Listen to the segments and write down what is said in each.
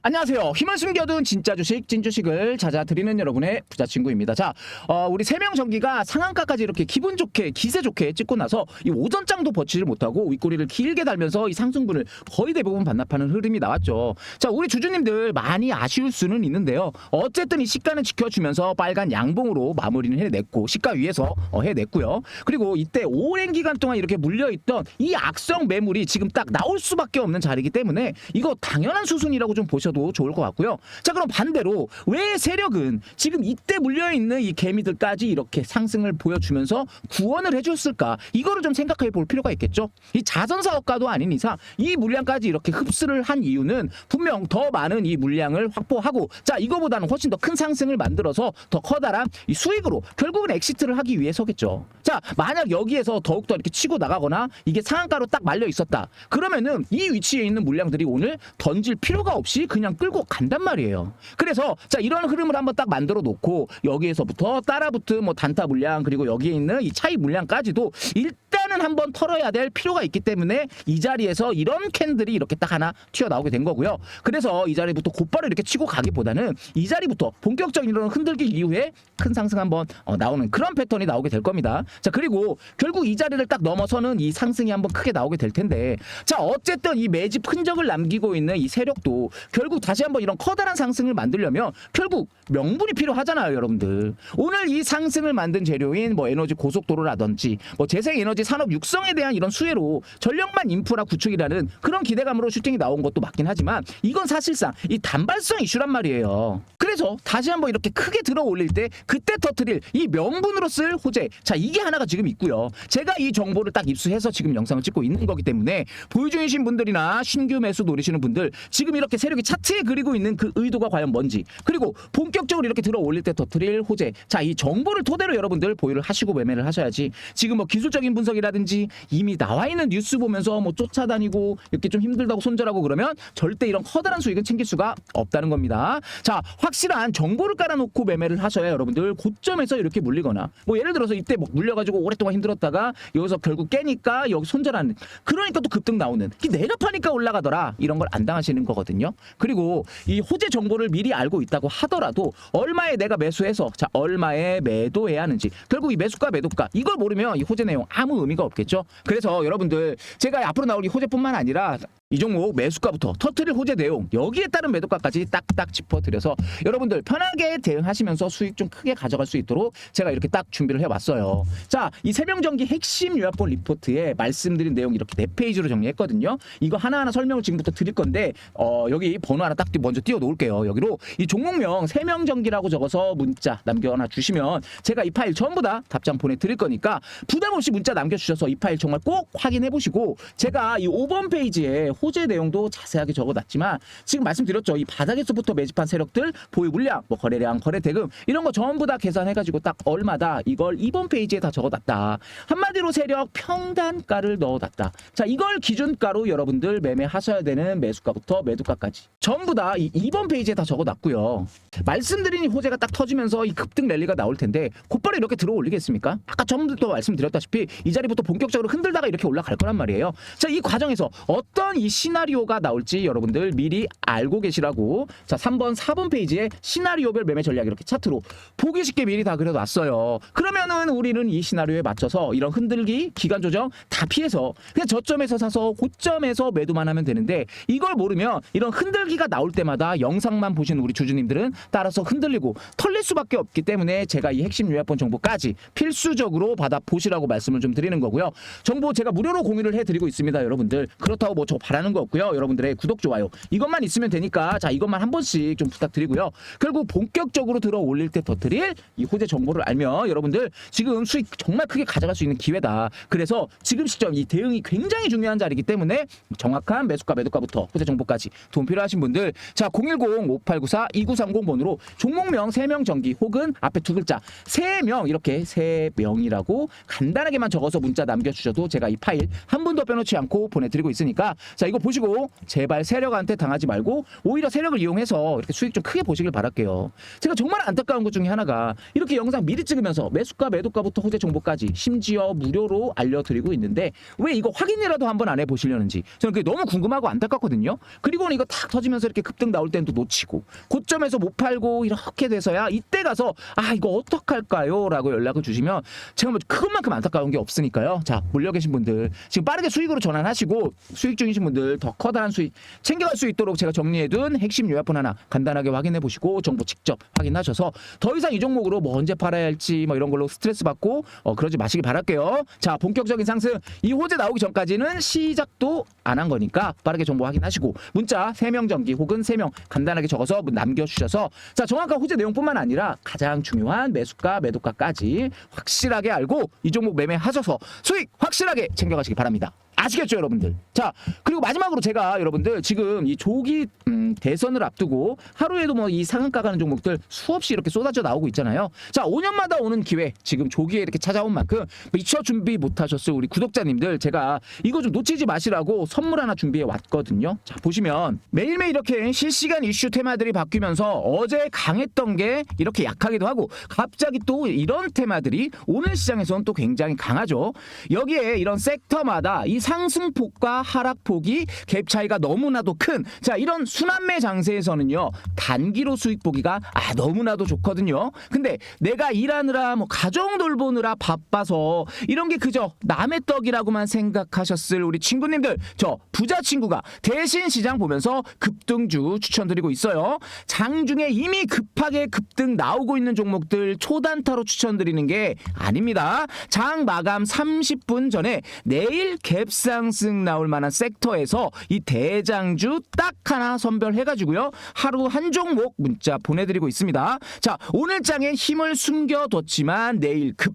안녕하세요. 힘을 숨겨둔 진짜 주식, 찐 주식을 찾아드리는 여러분의 부자 친구입니다. 자, 어, 우리 세명 전기가 상한가까지 이렇게 기분 좋게, 기세 좋게 찍고 나서 이 오전장도 버티질 못하고 윗꼬리를 길게 달면서 이 상승분을 거의 대부분 반납하는 흐름이 나왔죠. 자, 우리 주주님들 많이 아쉬울 수는 있는데요. 어쨌든 이 시가는 지켜주면서 빨간 양봉으로 마무리는 해냈고, 시가 위에서 어, 해냈고요. 그리고 이때 오랜 기간 동안 이렇게 물려있던 이 악성 매물이 지금 딱 나올 수밖에 없는 자리이기 때문에 이거 당연한 수순이라고 좀 보셔 도 좋을 것 같고요. 자, 그럼 반대로 왜 세력은 지금 이때 물려있는 이 개미들까지 이렇게 상승을 보여주면서 구원을 해줬을까? 이거를 좀 생각해 볼 필요가 있겠죠. 이 자선사업가도 아닌 이상 이 물량까지 이렇게 흡수를 한 이유는 분명 더 많은 이 물량을 확보하고 자, 이거보다는 훨씬 더 큰 상승을 만들어서 더 커다란 이 수익으로 결국은 엑시트를 하기 위해서겠죠. 자, 만약 여기에서 더욱더 이렇게 치고 나가거나 이게 상한가로 딱 말려 있었다. 그러면은 이 위치에 있는 물량들이 오늘 던질 필요가 없이 그냥 끌고 간단 말이에요. 그래서 자, 이런 흐름을 한번 딱 만들어 놓고 여기에서부터 따라붙은 뭐 단타 물량 그리고 여기에 있는 이 차이 물량까지도 일 단은 한번 털어야 될 필요가 있기 때문에 이 자리에서 이런 캔들이 이렇게 딱 하나 튀어나오게 된 거고요. 그래서 이 자리부터 곧바로 이렇게 치고 가기보다는 이 자리부터 본격적인 이런 흔들기 이후에 큰 상승 한번 어, 나오는 그런 패턴이 나오게 될 겁니다. 자, 그리고 결국 이 자리를 딱 넘어서는 이 상승이 한번 크게 나오게 될 텐데 자, 어쨌든 이 매집 흔적을 남기고 있는 이 세력도 결국 다시 한번 이런 커다란 상승을 만들려면 결국 명분이 필요하잖아요, 여러분들. 오늘 이 상승을 만든 재료인 뭐 에너지 고속도로라든지 뭐 재생 에너지 산업 육성에 대한 이런 수혜로 전력만 인프라 구축이라는 그런 기대감으로 슈팅이 나온 것도 맞긴 하지만 이건 사실상 이 단발성 이슈란 말이에요. 그래서 다시 한번 이렇게 크게 들어 올릴 때 그때 터트릴 이 명분으로 쓸 호재. 자, 이게 하나가 지금 있고요. 제가 이 정보를 딱 입수해서 지금 영상을 찍고 있는 거기 때문에 보유 중이신 분들이나 신규 매수 노리시는 분들 지금 이렇게 세력이 차트에 그리고 있는 그 의도가 과연 뭔지 그리고 본격적으로 이렇게 들어 올릴 때 터트릴 호재. 자, 이 정보를 토대로 여러분들 보유를 하시고 매매를 하셔야지 지금 뭐 기술적인 분석이라 든지 이미 나와 있는 뉴스 보면서 뭐 쫓아다니고 이렇게 좀 힘들다고 손절하고 그러면 절대 이런 커다란 수익은 챙길 수가 없다는 겁니다. 자, 확실한 정보를 깔아놓고 매매를 하셔야 여러분들 고점에서 이렇게 물리거나 뭐 예를 들어서 이때 뭐 물려가지고 오랫동안 힘들었다가 여기서 결국 깨니까 여기 손절하는 그러니까 또 급등 나오는 이 내가 파니까 올라가더라 이런 걸 안 당하시는 거거든요. 그리고 이 호재 정보를 미리 알고 있다고 하더라도 얼마에 내가 매수해서 자 얼마에 매도해야 하는지 결국 이 매수가 매도가 이걸 모르면 이 호재 내용 아무 의미가 없겠죠. 그래서 여러분들 제가 앞으로 나올 이 호재뿐만 아니라 이 종목 매수가부터 터트릴 호재 내용 여기에 따른 매도가까지 딱딱 짚어드려서 여러분들 편하게 대응하시면서 수익 좀 크게 가져갈 수 있도록 제가 이렇게 딱 준비를 해왔어요. 자, 이 세명전기 핵심 요약본 리포트에 말씀드린 내용 이렇게 네 페이지로 정리했거든요. 이거 하나하나 설명을 지금부터 드릴 건데 어, 여기 번호 하나 딱 먼저 띄워 놓을게요. 여기로 이 종목명 세명전기라고 적어서 문자 남겨놔 주시면 제가 이 파일 전부 다 답장 보내드릴 거니까 부담 없이 문자 남겨주셔서 이 파일 정말 꼭 확인해 보시고 제가 이 5번 페이지에 호재 내용도 자세하게 적어놨지만 지금 말씀드렸죠. 이 바닥에서부터 매집한 세력들 보유 물량, 뭐 거래량, 거래 대금 이런 거 전부 다 계산해가지고 딱 얼마다 이걸 2번 페이지에 다 적어놨다. 한마디로 세력 평단가를 넣어놨다. 자 이걸 기준가로 여러분들 매매하셔야 되는 매수가부터 매도가까지 전부 다 이 2번 페이지에 다 적어놨고요. 말씀드린 이 호재가 딱 터지면서 이 급등 랠리가 나올 텐데 곧바로 이렇게 들어 올리겠습니까? 아까 전부터 말씀드렸다시피 이 자리부터 본격적으로 흔들다가 이렇게 올라갈 거란 말이에요. 자 이 과정에서 어떤 이 시나리오가 나올지 여러분들 미리 알고 계시라고 자 3번 4번 페이지에 시나리오별 매매 전략 이렇게 차트로 보기 쉽게 미리 다 그려놨어요. 그러면은 우리는 이 시나리오에 맞춰서 이런 흔들기 기간 조정 다 피해서 그냥 저점에서 사서 고점에서 매도만 하면 되는데 이걸 모르면 이런 흔들기가 나올 때마다 영상만 보시는 우리 주주님들은 따라서 흔들리고 털릴 수밖에 없기 때문에 제가 이 핵심 요약본 정보까지 필수적으로 받아 보시라고 말씀을 좀 드리는 거고요. 정보 제가 무료로 공유를 해드리고 있습니다, 여러분들. 그렇다고 뭐 저 바라 는 거 없고요. 여러분들의 구독 좋아요 이것만 있으면 되니까 자 이것만 한 번씩 좀 부탁드리고요. 결국 본격적으로 들어 올릴 때 터뜨릴 이 호재 정보를 알면 여러분들 지금 수익 정말 크게 가져갈 수 있는 기회다. 그래서 지금 시점 이 대응이 굉장히 중요한 자리이기 때문에 정확한 매수가 매도가부터 호재 정보까지 도움 필요하신 분들 자 010-5894-2930번으로 종목명 3명 정기 혹은 앞에 두 글자 3명 이렇게 3명이라고 간단하게만 적어서 문자 남겨주셔도 제가 이 파일 한 번도 빼놓지 않고 보내드리고 있으니까 자 이거 보시고 제발 세력한테 당하지 말고 오히려 세력을 이용해서 이렇게 수익 좀 크게 보시길 바랄게요. 제가 정말 안타까운 것 중에 하나가 이렇게 영상 미리 찍으면서 매수가 매도가부터 호재 정보까지 심지어 무료로 알려드리고 있는데 왜 이거 확인이라도 한번 안 해보시려는지 저는 그게 너무 궁금하고 안타깝거든요. 그리고는 이거 탁 터지면서 이렇게 급등 나올 땐또 놓치고 고점에서 못 팔고 이렇게 돼서야 이때 가서 아 이거 어떡할까요? 라고 연락을 주시면 제가 뭐 그것만큼 안타까운 게 없으니까요. 자 몰려 계신 분들 지금 빠르게 수익으로 전환하시고 수익 중이신 분들 더 커다란 수익 챙겨갈 수 있도록 제가 정리해둔 핵심 요약본 하나 간단하게 확인해 보시고 정보 직접 확인하셔서 더 이상 이 종목으로 뭐 언제 팔아야 할지 뭐 이런 걸로 스트레스 받고 어, 그러지 마시기 바랄게요. 자 본격적인 상승 이 호재 나오기 전까지는 시작도 안 한 거니까 빠르게 정보 확인하시고 문자 3명 전기 혹은 3명 간단하게 적어서 남겨주셔서 자 정확한 호재 내용뿐만 아니라 가장 중요한 매수가 매도가까지 확실하게 알고 이 종목 매매하셔서 수익 확실하게 챙겨가시기 바랍니다. 아시겠죠 여러분들 자 그리고 마지막으로 제가 여러분들 지금 이 조기 음, 대선을 앞두고 하루에도 뭐 이 상한가 가는 종목들 수없이 이렇게 쏟아져 나오고 있잖아요. 자 5년마다 오는 기회 지금 조기에 이렇게 찾아온 만큼 미처 준비 못 하셨을 우리 구독자님들 제가 이거 좀 놓치지 마시라고 선물 하나 준비해 왔거든요. 자 보시면 매일매일 이렇게 실시간 이슈 테마들이 바뀌면서 어제 강했던 게 이렇게 약하기도 하고 갑자기 또 이런 테마들이 오늘 시장에서는 또 굉장히 강하죠. 여기에 이런 섹터마다 이 상승폭과 하락폭이 갭 차이가 너무나도 큰 자 이런 순환매 장세에서는요 단기로 수익 보기가 아 너무나도 좋거든요. 근데 내가 일하느라 뭐 가정 돌보느라 바빠서 이런 게 그저 남의 떡이라고만 생각하셨을 우리 친구님들 저 부자 친구가 대신 시장 보면서 급등주 추천드리고 있어요. 장 중에 이미 급하게 급등 나오고 있는 종목들 초단타로 추천드리는 게 아닙니다. 장 마감 30분 전에 내일 갭상승 나올 만한 섹터에 서 이 대장주 딱 하나 선별해가지고요. 하루 한 종목 문자 보내드리고 있습니다. 자, 오늘 장에 힘을 숨겨뒀지만 내일 급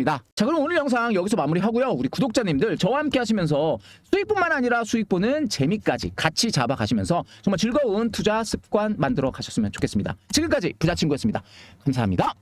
습니다. 자 그럼 오늘 영상 여기서 마무리하고요. 우리 구독자님들 저와 함께 하시면서 수익뿐만 아니라 수익 보는 재미까지 같이 잡아가시면서 정말 즐거운 투자 습관 만들어 가셨으면 좋겠습니다. 지금까지 부자친구였습니다. 감사합니다.